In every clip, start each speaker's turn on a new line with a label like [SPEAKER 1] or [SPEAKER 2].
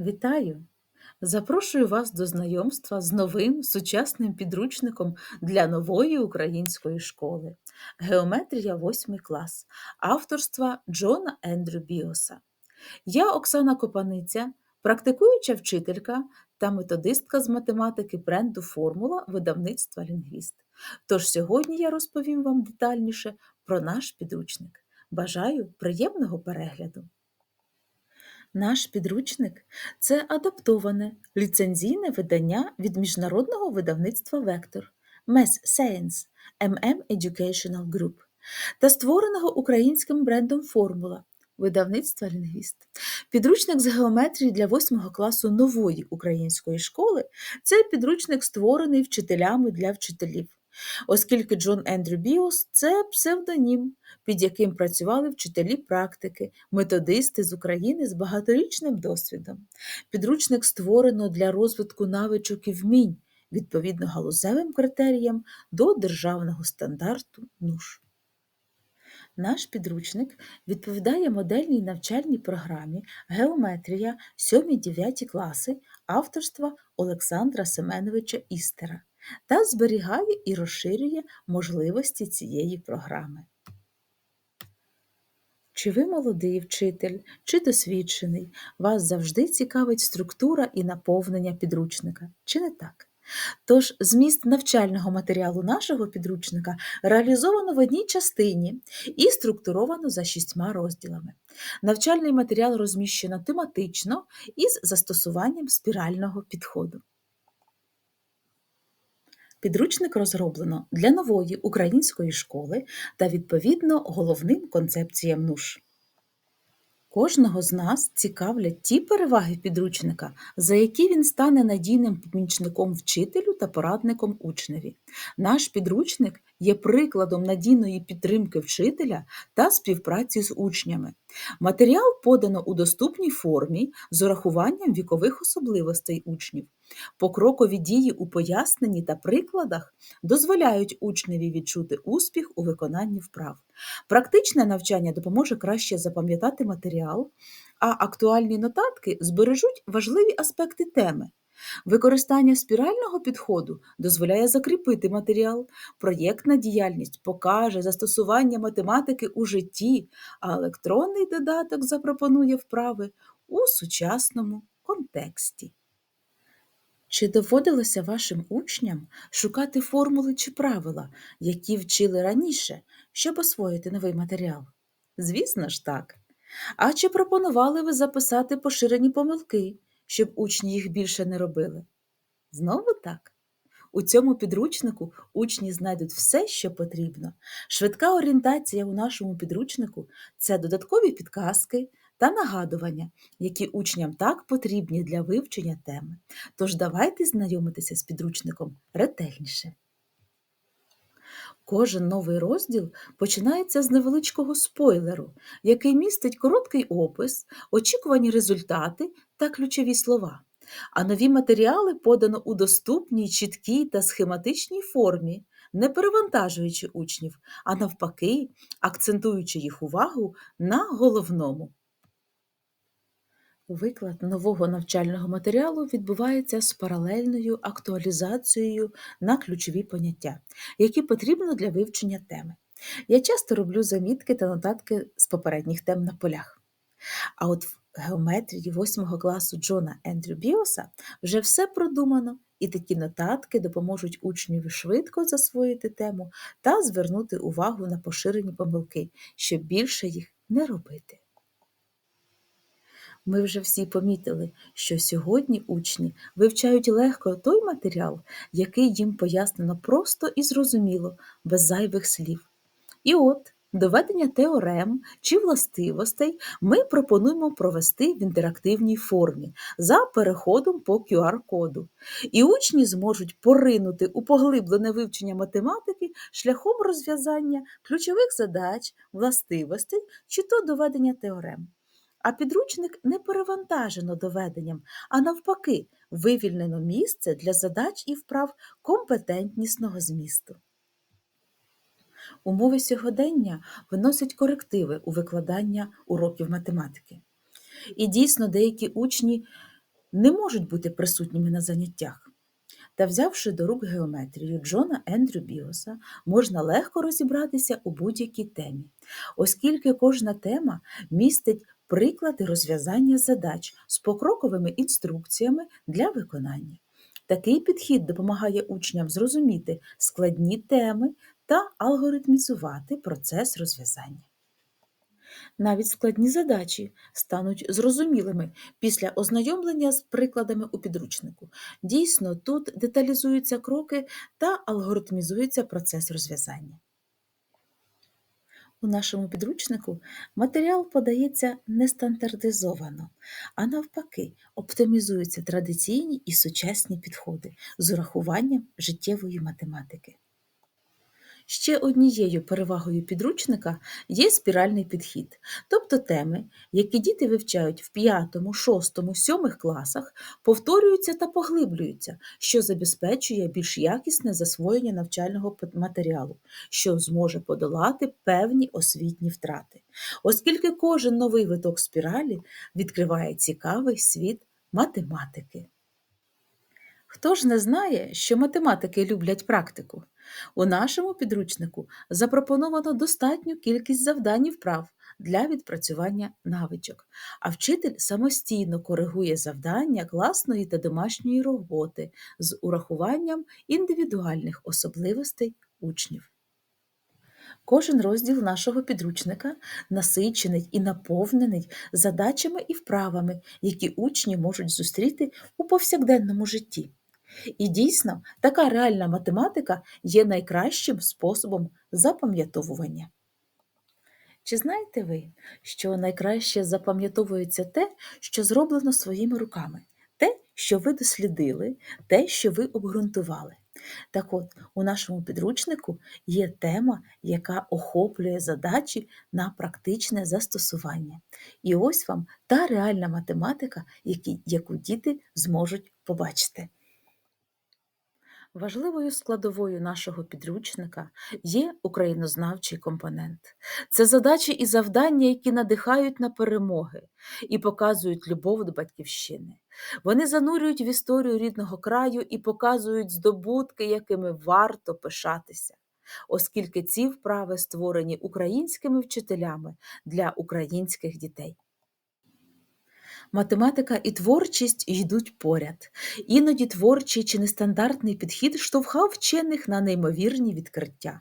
[SPEAKER 1] Вітаю! Запрошую вас до знайомства з новим сучасним підручником для нової української школи Геометрія 8 клас авторства Джона Ендрю Біоса. Я Оксана Копаниця, практикуюча вчителька та методистка з математики бренду Формула видавництва Лінгвіст. Тож сьогодні я розповім вам детальніше про наш підручник. Бажаю приємного перегляду! Наш підручник це адаптоване ліцензійне видання від міжнародного видавництва Вектор MES Science MM Educational Group та створеного українським брендом Формула видавництва Лінгвіст. Підручник з геометрії для 8 класу нової української школи це підручник, створений вчителями для вчителів оскільки Джон Ендрю Біос це псевдонім, під яким працювали вчителі практики, методисти з України з багаторічним досвідом. Підручник створено для розвитку навичок і вмінь відповідно галузевим критеріям до державного стандарту НУШ. Наш підручник відповідає модельній навчальній програмі Геометрія 7-9 класи авторства Олександра Семеновича Істера та зберігає і розширює можливості цієї програми. Чи ви молодий вчитель, чи досвідчений, вас завжди цікавить структура і наповнення підручника, чи не так? Тож зміст навчального матеріалу нашого підручника реалізовано в одній частині і структуровано за шістьма розділами. Навчальний матеріал розміщено тематично із застосуванням спірального підходу. Підручник розроблено для нової української школи та відповідно головним концепціям НУШ. Кожного з нас цікавлять ті переваги підручника, за які він стане надійним помічником вчителю та порадником учневі. Наш підручник є прикладом надійної підтримки вчителя та співпраці з учнями. Матеріал подано у доступній формі з урахуванням вікових особливостей учнів. Покрокові дії у поясненні та прикладах дозволяють учневі відчути успіх у виконанні вправ. Практичне навчання допоможе краще запам'ятати матеріал, а актуальні нотатки збережуть важливі аспекти теми. Використання спірального підходу дозволяє закріпити матеріал, проєктна діяльність покаже застосування математики у житті, а електронний додаток запропонує вправи у сучасному контексті. Чи доводилося вашим учням шукати формули чи правила, які вчили раніше, щоб освоїти новий матеріал? Звісно ж так. А чи пропонували ви записати поширені помилки, щоб учні їх більше не робили? Знову так. У цьому підручнику учні знайдуть все, що потрібно. Швидка орієнтація у нашому підручнику це додаткові підказки та нагадування, які учням так потрібні для вивчення теми. Тож давайте знайомитися з підручником ретельніше. Кожен новий розділ починається з невеличкого спойлеру, який містить короткий опис, очікувані результати та ключові слова. А нові матеріали подано у доступній, чіткій та схематичній формі, не перевантажуючи учнів, а навпаки, акцентуючи їх увагу на головному. Виклад нового навчального матеріалу відбувається з паралельною актуалізацією на ключові поняття, які потрібно для вивчення теми. Я часто роблю замітки та нотатки з попередніх тем на полях. А от в геометрії 8 класу Джона Ендрю Біоса вже все продумано, і такі нотатки допоможуть учневі швидко засвоїти тему та звернути увагу на поширені помилки, щоб більше їх не робити. Ми вже всі помітили, що сьогодні учні вивчають легко той матеріал, який їм пояснено просто і зрозуміло, без зайвих слів. І от доведення теорем чи властивостей ми пропонуємо провести в інтерактивній формі за переходом по QR-коду. І учні зможуть поринути у поглиблене вивчення математики шляхом розв'язання ключових задач, властивостей чи то доведення теорем. А підручник не перевантажено доведенням, а навпаки, вивільнено місце для задач і вправ компетентнісного змісту. Умови сьогодення виносять корективи у викладання уроків математики. І дійсно деякі учні не можуть бути присутніми на заняттях. Та взявши до рук геометрію Джона Ендрю Біоса, можна легко розібратися у будь-якій темі, оскільки кожна тема містить приклади розв'язання задач з покроковими інструкціями для виконання. Такий підхід допомагає учням зрозуміти складні теми та алгоритмізувати процес розв'язання. Навіть складні задачі стануть зрозумілими після ознайомлення з прикладами у підручнику. Дійсно, тут деталізуються кроки та алгоритмізується процес розв'язання. У нашому підручнику матеріал подається не стандартизовано, а навпаки, оптимізуються традиційні і сучасні підходи з урахуванням життєвої математики. Ще однією перевагою підручника є спіральний підхід, тобто теми, які діти вивчають в 5, 6, 7 класах, повторюються та поглиблюються, що забезпечує більш якісне засвоєння навчального матеріалу, що зможе подолати певні освітні втрати, оскільки кожен новий виток спіралі відкриває цікавий світ математики. Хто ж не знає, що математики люблять практику? У нашому підручнику запропоновано достатню кількість завдань і вправ для відпрацювання навичок, а вчитель самостійно коригує завдання класної та домашньої роботи з урахуванням індивідуальних особливостей учнів. Кожен розділ нашого підручника насичений і наповнений задачами і вправами, які учні можуть зустріти у повсякденному житті. І дійсно, така реальна математика є найкращим способом запам'ятовування. Чи знаєте ви, що найкраще запам'ятовується те, що зроблено своїми руками, те, що ви дослідили, те, що ви обґрунтували? Так от, у нашому підручнику є тема, яка охоплює задачі на практичне застосування. І ось вам та реальна математика, яку діти зможуть побачити. Важливою складовою нашого підручника є українознавчий компонент. Це задачі і завдання, які надихають на перемоги і показують любов до батьківщини. Вони занурюють в історію рідного краю і показують здобутки, якими варто пишатися, оскільки ці вправи створені українськими вчителями для українських дітей. Математика і творчість йдуть поряд. Іноді творчий чи нестандартний підхід штовхав вчених на неймовірні відкриття.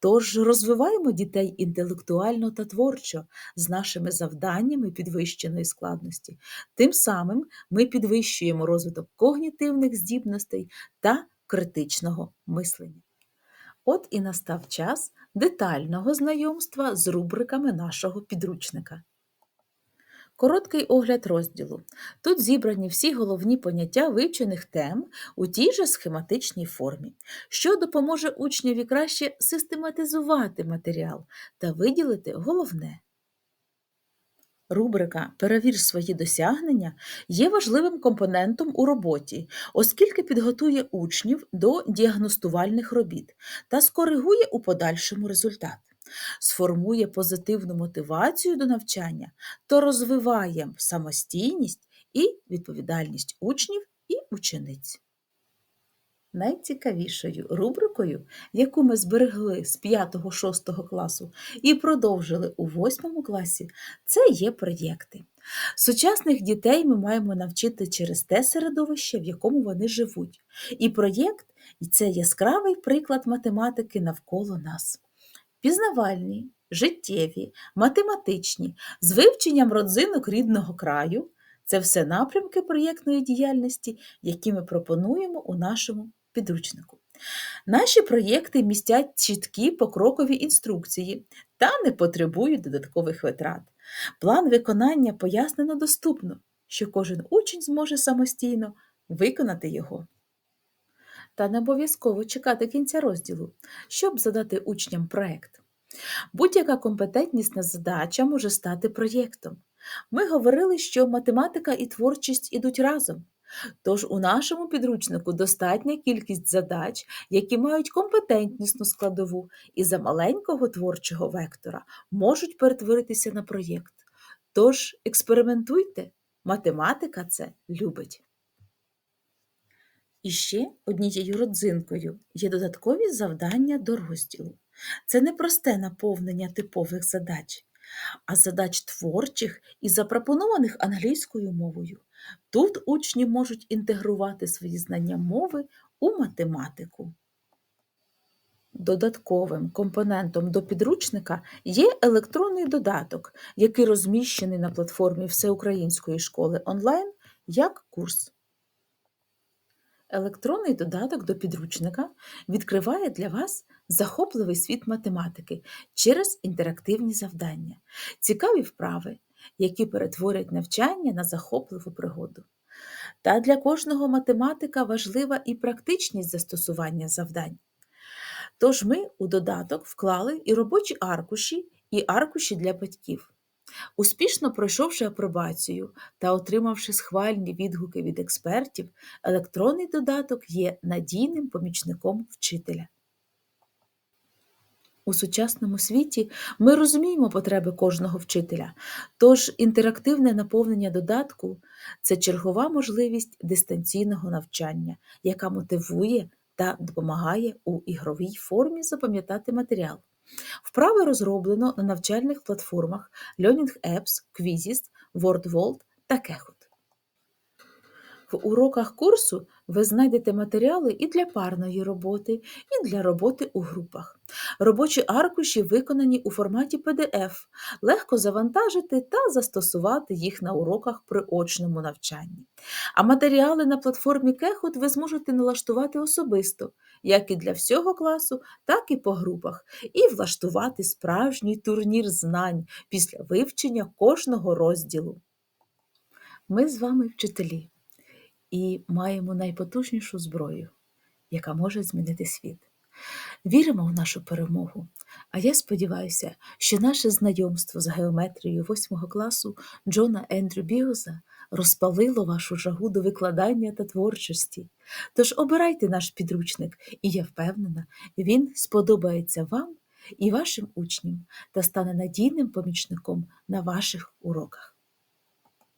[SPEAKER 1] Тож розвиваємо дітей інтелектуально та творчо з нашими завданнями підвищеної складності. Тим самим ми підвищуємо розвиток когнітивних здібностей та критичного мислення. От і настав час детального знайомства з рубриками нашого підручника. Короткий огляд розділу. Тут зібрані всі головні поняття вивчених тем у тій же схематичній формі, що допоможе учневі краще систематизувати матеріал та виділити головне. Рубрика Перевір свої досягнення є важливим компонентом у роботі, оскільки підготує учнів до діагностувальних робіт та скоригує у подальшому результат сформує позитивну мотивацію до навчання, то розвиває самостійність і відповідальність учнів і учениць. Найцікавішою рубрикою, яку ми зберегли з 5-6 класу і продовжили у 8 класі, це є проєкти. Сучасних дітей ми маємо навчити через те середовище, в якому вони живуть. І проєкт це яскравий приклад математики навколо нас пізнавальні, життєві, математичні, з вивченням родзинок рідного краю це все напрямки проєктної діяльності, які ми пропонуємо у нашому підручнику. Наші проєкти містять чіткі покрокові інструкції та не потребують додаткових витрат. План виконання пояснено доступно, що кожен учень зможе самостійно виконати його. Та не обов'язково чекати кінця розділу, щоб задати учням проєкт. Будь-яка компетентнісна задача може стати проєктом. Ми говорили, що математика і творчість ідуть разом. Тож у нашому підручнику достатня кількість задач, які мають компетентнісну складову і за маленького творчого вектора можуть перетворитися на проєкт. Тож експериментуйте, Математика це любить. І ще однією родзинкою є додаткові завдання до розділу. Це не просте наповнення типових задач, а задач творчих і запропонованих англійською мовою. Тут учні можуть інтегрувати свої знання мови у математику. Додатковим компонентом до підручника є електронний додаток, який розміщений на платформі Всеукраїнської школи онлайн як курс. Електронний додаток до підручника відкриває для вас захопливий світ математики через інтерактивні завдання, цікаві вправи, які перетворять навчання на захопливу пригоду. Та для кожного математика важлива і практичність застосування завдань. Тож ми у додаток вклали і робочі аркуші, і аркуші для батьків. Успішно пройшовши апробацію та отримавши схвальні відгуки від експертів, електронний додаток є надійним помічником вчителя. У сучасному світі ми розуміємо потреби кожного вчителя, тож інтерактивне наповнення додатку це чергова можливість дистанційного навчання, яка мотивує та допомагає у ігровій формі запам'ятати матеріал. Вправи розроблено на навчальних платформах Learning Apps, Quizist, WordVolt та Kahoot. В уроках курсу ви знайдете матеріали і для парної роботи, і для роботи у групах. Робочі аркуші виконані у форматі PDF, легко завантажити та застосувати їх на уроках при очному навчанні. А матеріали на платформі Kahoot ви зможете налаштувати особисто, як і для всього класу, так і по групах, і влаштувати справжній турнір знань після вивчення кожного розділу. Ми з вами вчителі і маємо найпотужнішу зброю, яка може змінити світ. Віримо в нашу перемогу, а я сподіваюся, що наше знайомство з геометрією 8 класу Джона Ендрю Біоза розпалило вашу жагу до викладання та творчості. Тож обирайте наш підручник, і я впевнена, він сподобається вам і вашим учням та стане надійним помічником на ваших уроках.